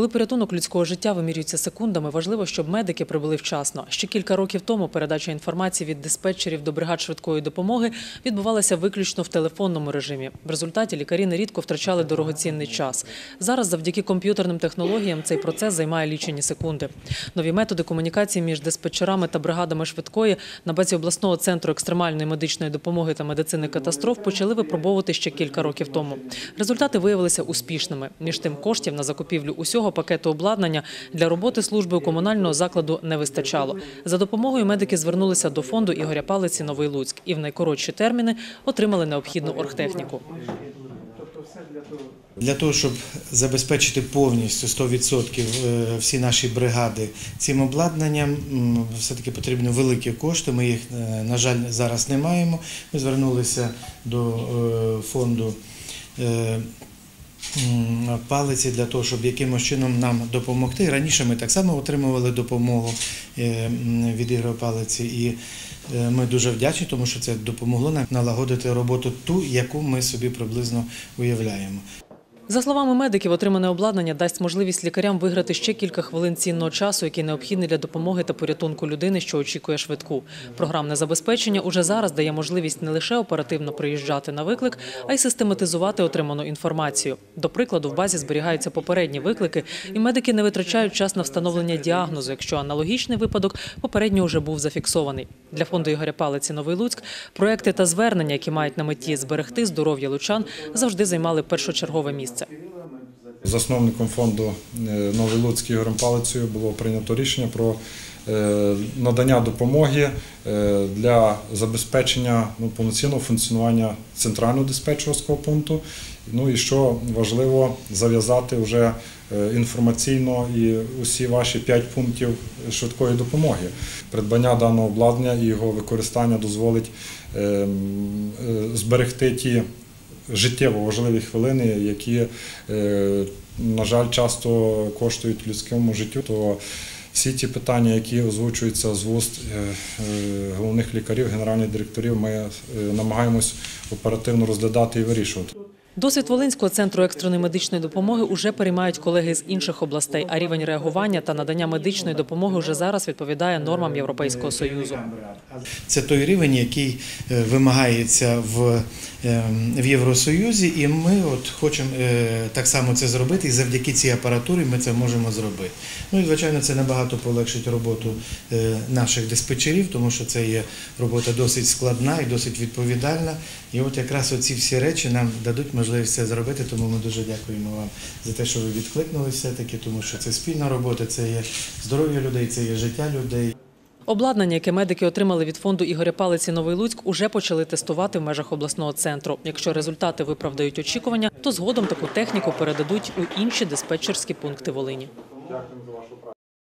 Коли порятунок людського життя вимірюється секундами, важливо, щоб медики прибули вчасно. Ще кілька років тому передача інформації від диспетчерів до бригад швидкої допомоги відбувалася виключно в телефонному режимі. В результаті лікарі нерідко втрачали дорогоцінний час. Зараз, завдяки комп'ютерним технологіям, цей процес займає лічені секунди. Нові методи комунікації між диспетчерами та бригадами швидкої на базі обласного центру екстремальної медичної допомоги та медицини катастроф почали випробовувати ще кілька років тому. Результати виявилися успішними. Між тим коштів на закупівлю усього пакету обладнання для роботи служби у комунального закладу не вистачало. За допомогою медики звернулися до фонду Ігоря Палиці Новий Луцьк і в найкоротші терміни отримали необхідну оргтехніку. Для того, щоб забезпечити повністю 100% е, всі наші бригади цим обладнанням, все-таки потрібні великі кошти. Ми їх, е, на жаль, зараз не маємо. Ми звернулися до е, фонду палиці для того, щоб якимось чином нам допомогти. Раніше ми так само отримували допомогу е, від Ігоря Палиці. І е, ми дуже вдячні, тому що це допомогло нам налагодити роботу ту, яку ми собі приблизно уявляємо. За словами медиків, отримане обладнання дасть можливість лікарям виграти ще кілька хвилин цінного часу, який необхідний для допомоги та порятунку людини, що очікує швидку. Програмне забезпечення уже зараз дає можливість не лише оперативно приїжджати на виклик, а й систематизувати отриману інформацію. До прикладу, в базі зберігаються попередні виклики, і медики не витрачають час на встановлення діагнозу, якщо аналогічний випадок попередньо вже був зафіксований. Для фонду Ігоря Палиці Новий Луцьк проекти та звернення, які мають на меті зберегти здоров'я лучан, завжди займали першочергове місце. Засновником фонду е, Новий Луцький Ігорем Палицею було прийнято рішення про е, надання допомоги е, для забезпечення ну, повноцінного функціонування центрального диспетчерського пункту. Ну і що важливо, зав'язати вже інформаційно і усі ваші п'ять пунктів швидкої допомоги. Prидбання даного обладнання і його використання дозволить е, м, е, зберегти ті життєво важливі хвилини, які, е, на жаль, часто коштують людському життю, то всі ті питання, які озвучуються з вуст е, е, головних лікарів, генеральних директорів, ми намагаємось оперативно розглядати і вирішувати. Досвід Волинського центру екстреної медичної допомоги уже переймають колеги з інших областей, а рівень реагування та надання медичної допомоги вже зараз відповідає нормам Європейського союзу. Це той рівень, який е, вимагається в, е, в Євросоюзі, і ми от хочемо е, так само це зробити, і завдяки цій апаратурі ми це можемо зробити. Ну і звичайно, це набагато полегшить роботу е, наших диспетчерів, тому що це є робота досить складна і досить відповідальна. І от якраз оці всі речі нам дадуть можливість це зробити, тому ми дуже дякуємо вам за те, що ви відкликнулися все-таки, тому що це спільна робота, це є здоров'я людей, це є життя людей. Обладнання, яке медики отримали від фонду Ігоря Палиці Новий Луцьк, уже почали тестувати в межах обласного центру. Якщо результати виправдають очікування, то згодом таку техніку передадуть у інші диспетчерські пункти Волині.